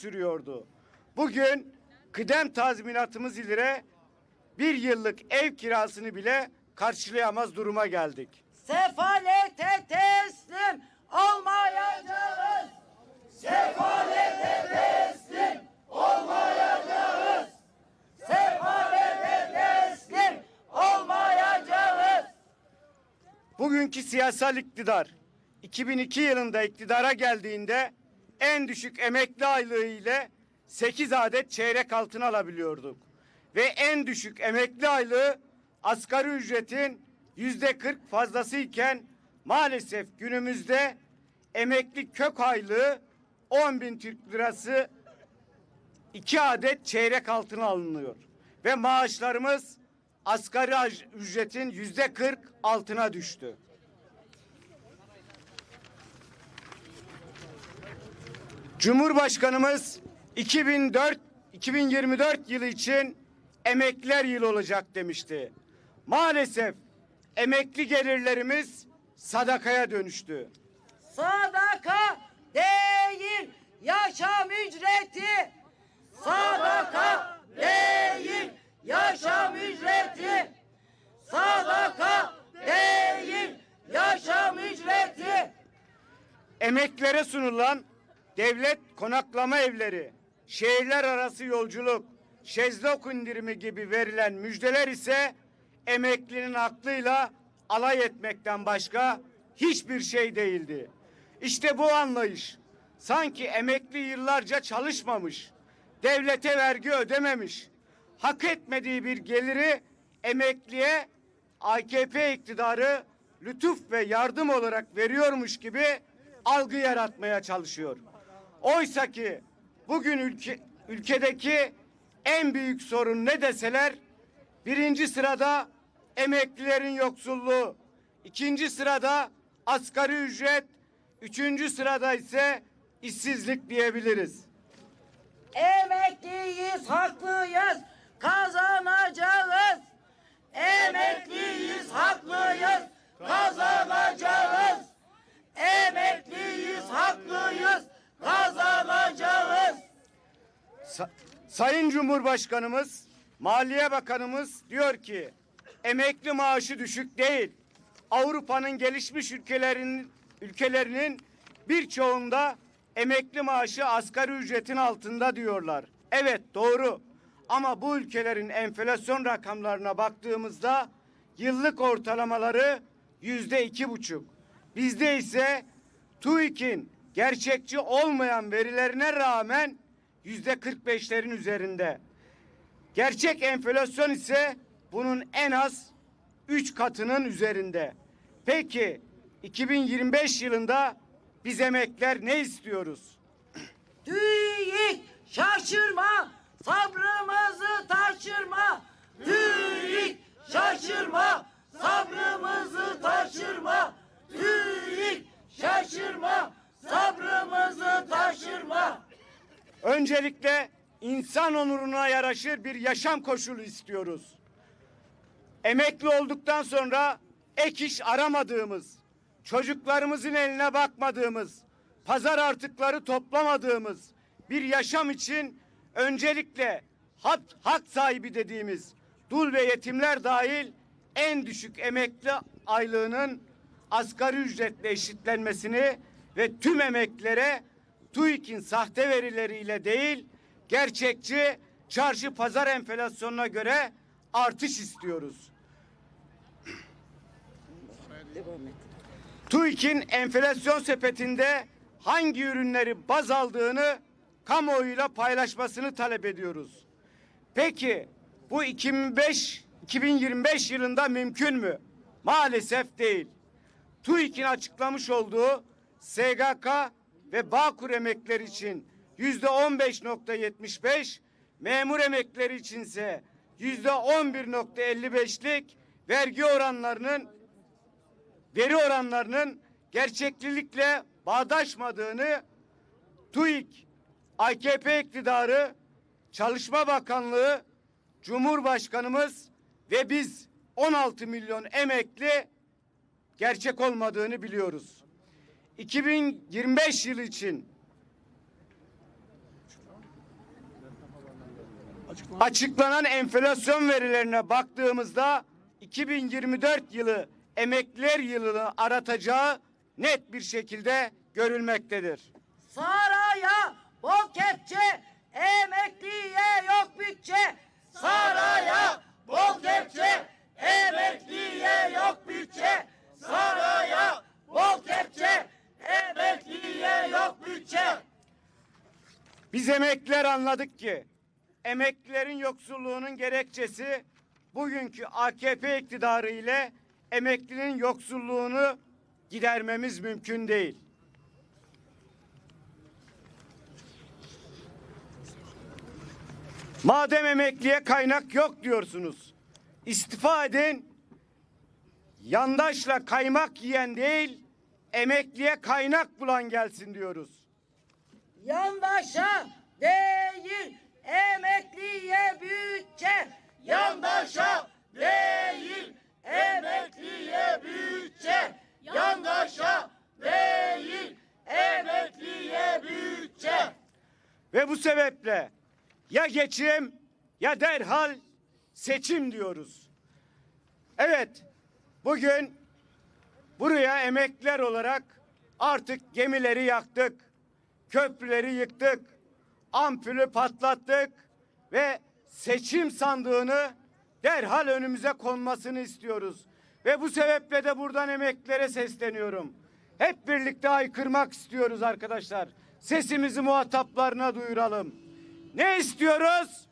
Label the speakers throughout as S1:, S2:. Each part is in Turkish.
S1: sürüyordu. Bugün kıdem tazminatımız ile bir yıllık ev kirasını bile karşılayamaz duruma geldik.
S2: Sefalete teslim olmayacağız. Sefalete teslim olmayacağız. Sefalete teslim olmayacağız.
S1: Bugünkü siyasal iktidar 2002 yılında iktidara geldiğinde en düşük emekli aylığı ile 8 adet çeyrek altın alabiliyorduk. Ve en düşük emekli aylığı asgari ücretin yüzde 40 fazlası iken maalesef günümüzde emekli kök aylığı 10 bin Türk lirası iki adet çeyrek altın alınıyor. Ve maaşlarımız asgari ücretin yüzde 40 altına düştü. Cumhurbaşkanımız 2004 2024 yılı için emekliler yılı olacak demişti. Maalesef emekli gelirlerimiz sadakaya dönüştü.
S2: Sadaka değil yaşam ücreti. Sadaka değil yaşam ücreti. Sadaka değil yaşam ücreti.
S1: Emeklere sunulan devlet konaklama evleri, şehirler arası yolculuk, şezlong indirimi gibi verilen müjdeler ise emeklinin aklıyla alay etmekten başka hiçbir şey değildi. İşte bu anlayış sanki emekli yıllarca çalışmamış, devlete vergi ödememiş, hak etmediği bir geliri emekliye AKP iktidarı lütuf ve yardım olarak veriyormuş gibi algı yaratmaya çalışıyor. Oysa ki bugün ülke, ülkedeki en büyük sorun ne deseler birinci sırada emeklilerin yoksulluğu, ikinci sırada asgari ücret, üçüncü sırada ise işsizlik diyebiliriz.
S2: Emekliyiz, haklıyız, kazanacağız. Emekliyiz, haklıyız, kazanacağız. Emekliyiz, haklıyız, kazanacağız.
S1: Sa- Sayın Cumhurbaşkanımız, Maliye Bakanımız diyor ki emekli maaşı düşük değil. Avrupa'nın gelişmiş ülkelerinin ülkelerinin birçoğunda emekli maaşı asgari ücretin altında diyorlar. Evet doğru. Ama bu ülkelerin enflasyon rakamlarına baktığımızda yıllık ortalamaları yüzde iki buçuk. Bizde ise TÜİK'in gerçekçi olmayan verilerine rağmen yüzde 45'lerin üzerinde. Gerçek enflasyon ise bunun en az 3 katının üzerinde. Peki 2025 yılında biz emekler ne istiyoruz?
S2: TÜİK şaşırma, sabrımızı taşırma. TÜİK şaşırma, sabrımızı taşırma. TÜİK şaşırma, taşırma.
S1: Öncelikle insan onuruna yaraşır bir yaşam koşulu istiyoruz. Emekli olduktan sonra ek iş aramadığımız, çocuklarımızın eline bakmadığımız, pazar artıkları toplamadığımız bir yaşam için öncelikle hak, hak sahibi dediğimiz dul ve yetimler dahil en düşük emekli aylığının asgari ücretle eşitlenmesini ve tüm emeklilere TÜİK'in sahte verileriyle değil, gerçekçi çarşı pazar enflasyonuna göre artış istiyoruz. TÜİK'in enflasyon sepetinde hangi ürünleri baz aldığını kamuoyuyla paylaşmasını talep ediyoruz. Peki bu 2005 2025 yılında mümkün mü? Maalesef değil. TÜİK'in açıklamış olduğu SGK ve Bağkur emekleri için yüzde 15.75, memur emekleri içinse yüzde 11.55'lik vergi oranlarının veri oranlarının gerçeklilikle bağdaşmadığını TÜİK, AKP iktidarı, Çalışma Bakanlığı, Cumhurbaşkanımız ve biz 16 milyon emekli gerçek olmadığını biliyoruz. 2025 yılı için Açıklanan enflasyon verilerine baktığımızda 2024 yılı emekliler yılını aratacağı net bir şekilde görülmektedir.
S2: Saraya bol kepçe, emekliye yok bütçe. Saraya bol kepçe, emekliye yok bütçe. Saraya bol kepçe, emekliye yok bütçe.
S1: Biz emekliler anladık ki emeklilerin yoksulluğunun gerekçesi bugünkü AKP iktidarı ile emeklinin yoksulluğunu gidermemiz mümkün değil. Madem emekliye kaynak yok diyorsunuz. istifa edin. Yandaşla kaymak yiyen değil, emekliye kaynak bulan gelsin diyoruz.
S2: Yandaşa değil emekliye bütçe. Yandaşa değil emekliye bütçe. Yandaşa değil emekliye bütçe.
S1: Ve bu sebeple ya geçim ya derhal seçim diyoruz. Evet, bugün buraya emekliler olarak artık gemileri yaktık, köprüleri yıktık, ampulü patlattık ve seçim sandığını derhal önümüze konmasını istiyoruz. Ve bu sebeple de buradan emeklilere sesleniyorum. Hep birlikte haykırmak istiyoruz arkadaşlar. Sesimizi muhataplarına duyuralım. Ne istiyoruz?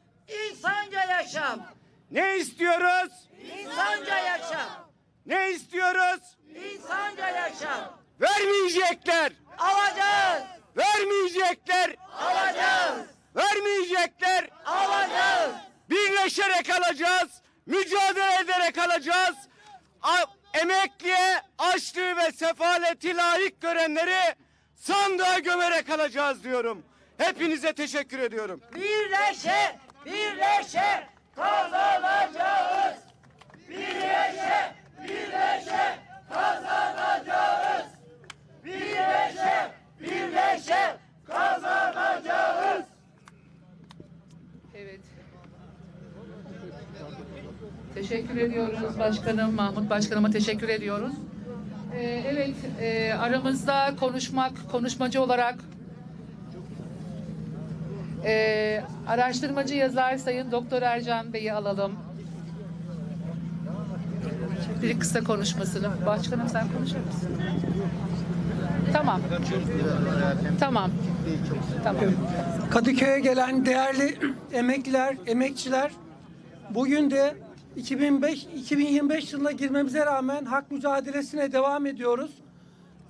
S2: İnsanca yaşam.
S1: Ne istiyoruz?
S2: İnsanca yaşam.
S1: Ne istiyoruz?
S2: İnsanca yaşam.
S1: Vermeyecekler.
S2: Alacağız.
S1: Vermeyecekler.
S2: Alacağız.
S1: Vermeyecekler.
S2: Alacağız.
S1: Birleşerek alacağız. Mücadele ederek alacağız. A- emekliye açlığı ve sefaleti layık görenleri sandığa gömerek alacağız diyorum. Hepinize teşekkür ediyorum.
S2: Birleşe, birleşe kazanacağız. Birleşe, birleşe kazanacağız. Birleşe, birleşe kazanacağız.
S3: Evet. Teşekkür ediyoruz başkanım, Mahmut başkanıma teşekkür ediyoruz. Ee, evet, e, aramızda konuşmak, konuşmacı olarak e, araştırmacı yazar Sayın Doktor Ercan Bey'i alalım. Bir kısa konuşmasını. Başkanım sen konuşur musun? Tamam. Tamam. Tamam.
S4: Kadıköy'e gelen değerli emekliler, emekçiler bugün de 2005 2025 yılına girmemize rağmen hak mücadelesine devam ediyoruz.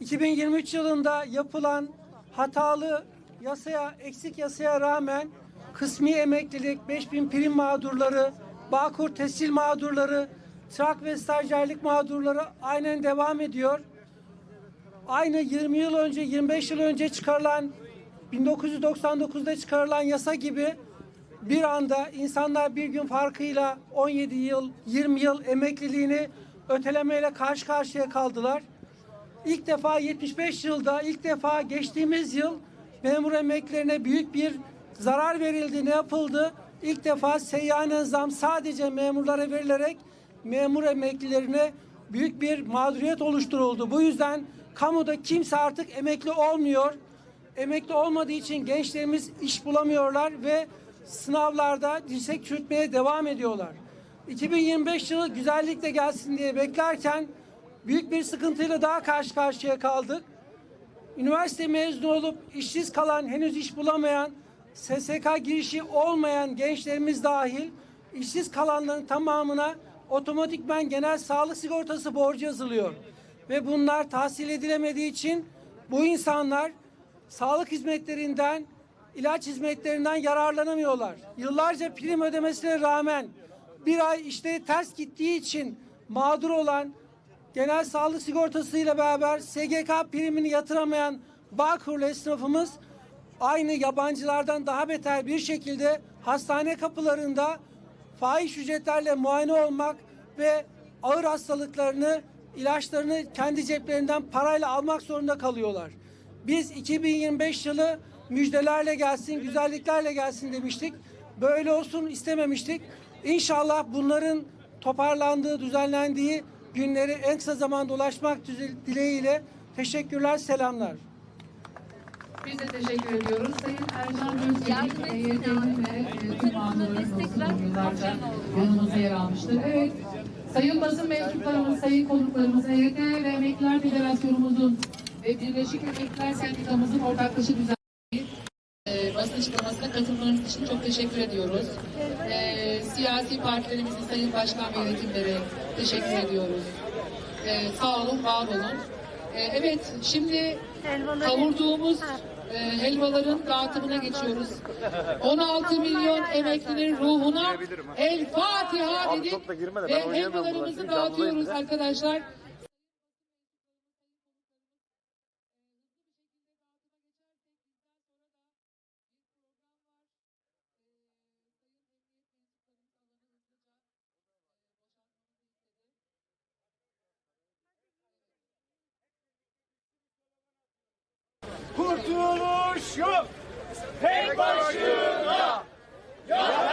S4: 2023 yılında yapılan hatalı yasaya, eksik yasaya rağmen kısmi emeklilik, 5000 prim mağdurları, Bağkur tescil mağdurları, trak ve stajyerlik mağdurları aynen devam ediyor aynı 20 yıl önce 25 yıl önce çıkarılan 1999'da çıkarılan yasa gibi bir anda insanlar bir gün farkıyla 17 yıl 20 yıl emekliliğini ötelemeyle karşı karşıya kaldılar. İlk defa 75 yılda ilk defa geçtiğimiz yıl memur emeklerine büyük bir zarar verildi. Ne yapıldı? İlk defa seyyanen zam sadece memurlara verilerek memur emeklilerine büyük bir mağduriyet oluşturuldu. Bu yüzden kamuda kimse artık emekli olmuyor. Emekli olmadığı için gençlerimiz iş bulamıyorlar ve sınavlarda dirsek çürütmeye devam ediyorlar. 2025 yılı güzellikle gelsin diye beklerken büyük bir sıkıntıyla daha karşı karşıya kaldık. Üniversite mezunu olup işsiz kalan, henüz iş bulamayan, SSK girişi olmayan gençlerimiz dahil işsiz kalanların tamamına otomatikmen genel sağlık sigortası borcu yazılıyor. Ve bunlar tahsil edilemediği için bu insanlar sağlık hizmetlerinden, ilaç hizmetlerinden yararlanamıyorlar. Yıllarca prim ödemesine rağmen bir ay işleri ters gittiği için mağdur olan genel sağlık sigortasıyla beraber SGK primini yatıramayan Bağkurlu esnafımız aynı yabancılardan daha beter bir şekilde hastane kapılarında fahiş ücretlerle muayene olmak ve ağır hastalıklarını, ilaçlarını kendi ceplerinden parayla almak zorunda kalıyorlar. Biz 2025 yılı müjdelerle gelsin, güzelliklerle gelsin demiştik. böyle olsun istememiştik. İnşallah bunların toparlandığı, düzenlendiği günleri en kısa zamanda ulaşmak dileğiyle teşekkürler, selamlar.
S3: Biz de teşekkür ediyoruz. Sayın Ercan Özgelik, EYT'nin ve tüm mağdurların uzun yıllarca yanımızda yer almıştır. Evet, sayın basın mensuplarımız, sayın konuklarımız, EYT ve Emekliler Federasyonumuzun ve Birleşik Emekliler Sendikamızın ortaklaşa düzenlediği e, basın açıklamasına katılmanız için çok teşekkür ediyoruz. E, siyasi partilerimizin sayın başkan ve yönetimlere teşekkür ediyoruz. E, sağ olun, var olun. E, evet, şimdi kavurduğumuz e, helvaların dağıtımına geçiyoruz. 16 milyon emeklinin ruhuna El Fatiha dedik ve helvalarımızı dağıtıyoruz arkadaşlar.
S1: Kurtuluş yok. Tek başına. Yalnız.